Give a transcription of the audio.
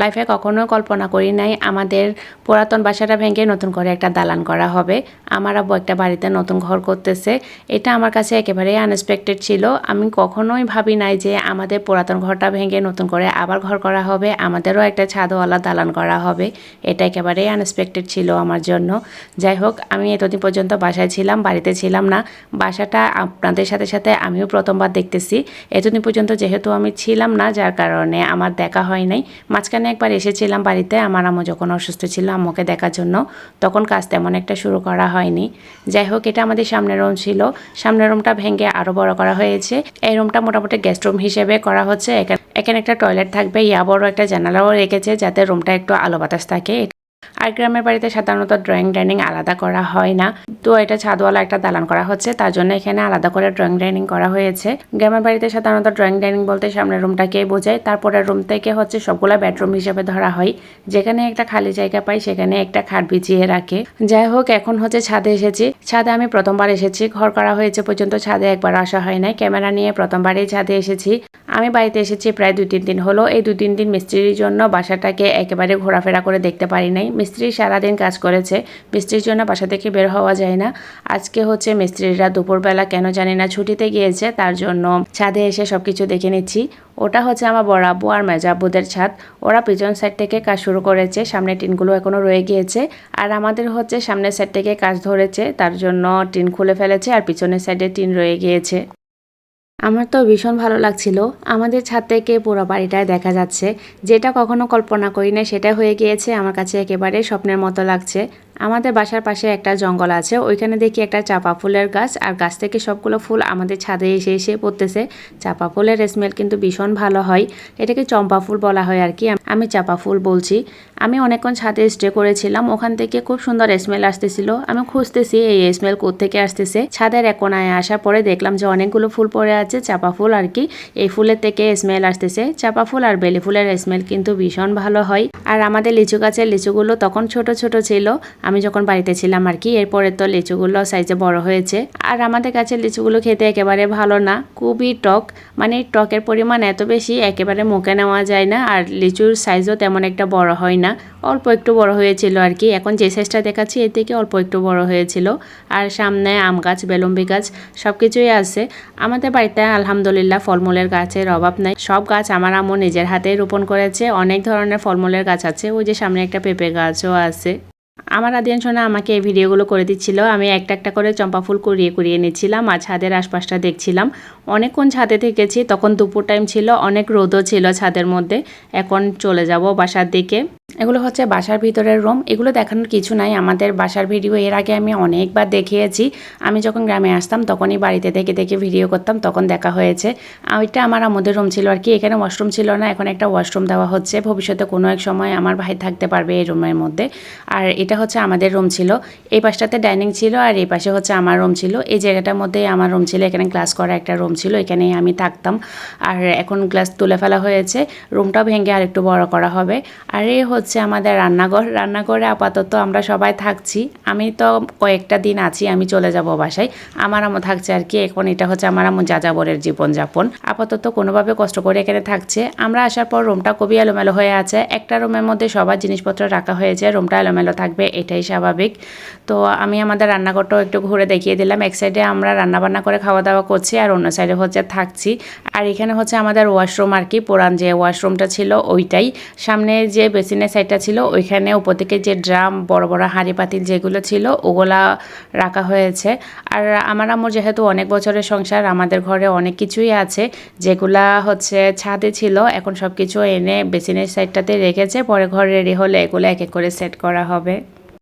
লাইফে কখনো কল্পনা করি নাই, আমাদের পুরাতন বাসাটা ভেঙে নতুন করে একটা দালান করা হবে। আমার আব্বু একটা বাড়িতে নতুন ঘর করতেছে। এটা আমার কাছে একেবারেই আনএক্সপেক্টেড ছিল। আমি কখনোই ভাবি নাই যে আমাদের পুরাতন ঘরটা ভেঙে নতুন করে আবার ঘর করা হবে, আমাদেরও একটা ছাদওয়ালা দালান করা হবে। এটা একেবারেই আনএক্সপেক্টেড ছিল আমার জন্য। যাই হোক, আমি এতদিন পর্যন্ত বাসায় ছিলাম, বাড়িতে ছিলাম না। বাসাটা আপনাদের সাথে সাথে আমিও প্রথমবার দেখতেছি। এতদিন পর্যন্ত যেহেতু আমি ছিলাম না, যার কারণে আমার দেখা হয় নাই। মাঝখানে একবার এসেছিলাম বাড়িতে, আমার আম্মু যখন অসুস্থ ছিল আম্মুকে দেখার জন্য, তখন কাজ তেমন একটা শুরু করা হয়নি। যাই হোক, এটা আমাদের সামনের রুম ছিল। সামনের রুমটা ভেঙে আরও বড় করা হয়েছে। এই রুমটা মোটামুটি গেস্ট রুম হিসেবে করা হচ্ছে। এখানে একটা টয়লেট থাকবে, ইয়া বড় একটা জানালাও রেখেছে যাতে রুমটা একটু আলো বাতাস থাকে। আর গ্রামের বাড়িতে সাধারণত ড্রয়িং ডাইনিং আলাদা করা হয় না। তো এটা ছাদওয়ালা একটা দালান করা হচ্ছে। তার জন্য এখানে আলাদা করে ড্রয়িং ডাইনিং করা হয়েছে। গ্রামের বাড়িতে সাধারণত ড্রয়িং ডাইনিং বলতে সামনের রুমটাকে বোঝায়। তারপরের রুম থেকে হচ্ছে সবগুলা বেডরুম হিসেবে ধরা হয়। যেখানে একটা খালি জায়গা পাই সেখানে একটা খাট বিছিয়ে রাখে। যাই হোক, এখন হচ্ছে ছাদে এসেছি। ছাদে আমি প্রথমবার এসেছি। ঘর করা হয়েছে পর্যন্ত ছাদে একবার আসা হয় নাই। ক্যামেরা নিয়ে প্রথমবারই ছাদে এসেছি। আমি বাড়িতে এসেছি প্রায় দুই তিন দিন হলো। এই দু তিন দিন মিস্ত্রির জন্য বাসাটাকে একেবারে ঘোরাফেরা করে দেখতে পারি নাই। মিস্ত্রি সারাদিন কাজ করেছে। মিস্ত্রির জন্য বাসা থেকে বের হওয়া যায় না। আজকে হচ্ছে মিস্ত্রিরা দুপুরবেলা কেন জানি না ছুটিতে গিয়েছে, তার জন্য ছাদে এসে সব কিছু দেখে নিচ্ছি। ওটা হচ্ছে আমার বড় আব্বু আর মেজাব্বুদের ছাদ। ওরা পিছন সাইড থেকে কাজ শুরু করেছে, সামনে টিনগুলো এখনও রয়ে গিয়েছে। আর আমাদের হচ্ছে সামনের সাইড থেকে কাজ ধরেছে, তার জন্য টিন খুলে ফেলেছে আর পিছনের সাইডে টিন রয়ে গিয়েছে। আমার তো ভীষণ ভালো লাগছিল। আমাদের ছাদ থেকে পুরো বাড়িটায় দেখা যাচ্ছে। যেটা কখনো কল্পনা করি না সেটা হয়ে গিয়েছে। আমার কাছে একেবারে স্বপ্নের মতো লাগছে। আমাদের বাসার পাশে একটা জঙ্গল আছে, ওইখানে দেখি একটা চাপা ফুলের গাছ, আর গাছ থেকে সবগুলো ফুল আমাদের ছাদে এসে এসে পড়তেছে। চাপা ফুলের স্মেল কিন্তু ভীষণ ভালো হয়, এটাকে চম্পা ফুল বলা হয় আর কি, আমি চাপা ফুল বলছি। আমি অনেকক্ষণ ছাদে স্টে করেছিলাম, ওখান থেকে খুব সুন্দর স্মেল আসতেছিল, আমি খুঁজতেছি এই স্মেল থেকে আসতেছে। ছাদের এক কোনায় আসার পরে দেখলাম যে অনেকগুলো ফুল পড়ে আছে, চাপা ফুল আর কি, এই ফুলের থেকে স্মেল আসতেছে। চাপা ফুল আর বেলি ফুলের স্মেল কিন্তু ভীষণ ভালো হয়, আর আমাদের লিচু গাছের লিচুগুলো তখন ছোট ছোট ছিল আমি যখন বাড়িতে ছিলাম আর কি, এরপরে তো লিচুগুলো সাইজে বড় হয়েছে। আর আমাদের কাছে লিচুগুলো খেতে একেবারে ভালো না, খুবই টক। মানে টকের পরিমাণ এত বেশি, একেবারে মুখে নেওয়া যায় না। আর লিচুর সাইজও তেমন একটা বড় হয় না। অল্প একটু বড় হয়েছিল আর কি। এখন যে সাইজটা দেখাচ্ছি, এর থেকে অল্প একটু বড় হয়েছিল। আর সামনে আম গাছ বেলম্বি গাছ সব কিছুই আছে। আমাদের বাড়িতে আলহামদুলিল্লাহ ফলমূলের গাছের অভাব নাই। সব গাছ আমার আম্মু নিজের হাতে রোপণ করেছে। অনেক ধরনের ফলমূলের গাছ আছে। ওই যে সামনে একটা পেঁপে গাছও আছে। আমার আদিয়ান সোনা আমাকে এই ভিডিওগুলো করে দিচ্ছিল। আমি একটা একটা করে চম্পা ফুল কুড়িয়ে কুড়িয়ে নিচ্ছিলাম আর ছাদের আশপাশটা দেখছিলাম। অনেকক্ষণ ছাদে থেকেছি, তখন দুপুর টাইম ছিল, অনেক রোদও ছিল ছাদের মধ্যে। এখন চলে যাব বাসার দিকে। এগুলো হচ্ছে বাসার ভিতরের রুম। এগুলো দেখানোর কিছু নাই। আমাদের বাসার ভিডিও এর আগে আমি অনেকবার দেখিয়েছি। আমি যখন গ্রামে আসতাম, তখনই বাড়িতে থেকে দেখে ভিডিও করতাম, তখন দেখা হয়েছে। ওইটা আমার আমাদের রুম ছিল আর কি। এখানে ওয়াশরুম ছিল না, এখন একটা ওয়াশরুম দেওয়া হচ্ছে। ভবিষ্যতে কোনো এক সময় আমার ভাই থাকতে পারবে এই রুমের মধ্যে। আর এটা হচ্ছে আমাদের রুম ছিল। এই পাশটাতে ডাইনিং ছিল আর এই পাশে হচ্ছে আমার রুম ছিল। এই জায়গাটার মধ্যে আমার রুম ছিল। এখানে ক্লাস করা একটা রুম ছিল। এখানে আমি থাকতাম। আর এখন গ্লাস তুলে ফেলা হয়েছে। রুমটাও ভেঙে আর একটু বড় করা হবে। আর এই হচ্ছে আমাদের রান্নাঘর। রান্নাঘরে আপাতত আমরা সবাই থাকছি। আমি তো কয়েকটা দিন আছি, আমি চলে যাব বাসায়। আমার আমও থাকছে আর কি, এখন এটা হচ্ছে আমার আমু যাযাবরের জীবনযাপন। আপাতত কোনোভাবে কষ্ট করে এখানে থাকছে। আমরা আসার পর রুমটা খুবই এলোমেলো হয়ে আছে। একটা রুমের মধ্যে সবার জিনিসপত্র রাখা হয়েছে, রুমটা এলোমেলো থাকবে, এটাই স্বাভাবিক। তো আমি আমাদের রান্নাঘরটাও একটু ঘুরে দেখিয়ে দিলাম। এক সাইডে আমরা রান্নাবান্না করে খাওয়া দাওয়া করছি আর অন্য সাইডে হচ্ছে থাকছি। আর এখানে হচ্ছে আমাদের ওয়াশরুম আর কি, পুরান যে ওয়াশরুমটা ছিল ওইটাই। সামনে যে বেসিনের সাইডটা ছিল, ওইখানে উপর থেকে যে ড্রাম, বড় বড় হাঁড়ি পাতিল যেগুলো ছিল, ওগুলা রাখা হয়েছে। আর আমার আমার যেহেতু অনেক বছরের সংসার, আমাদের ঘরে অনেক কিছুই আছে, যেগুলা হচ্ছে ছাদে ছিল, এখন সব কিছু এনে বেসিনের সাইডটাতে রেখেছে, পরে ঘর রেডি হলে এগুলো এক এক করে সেট করা হবে।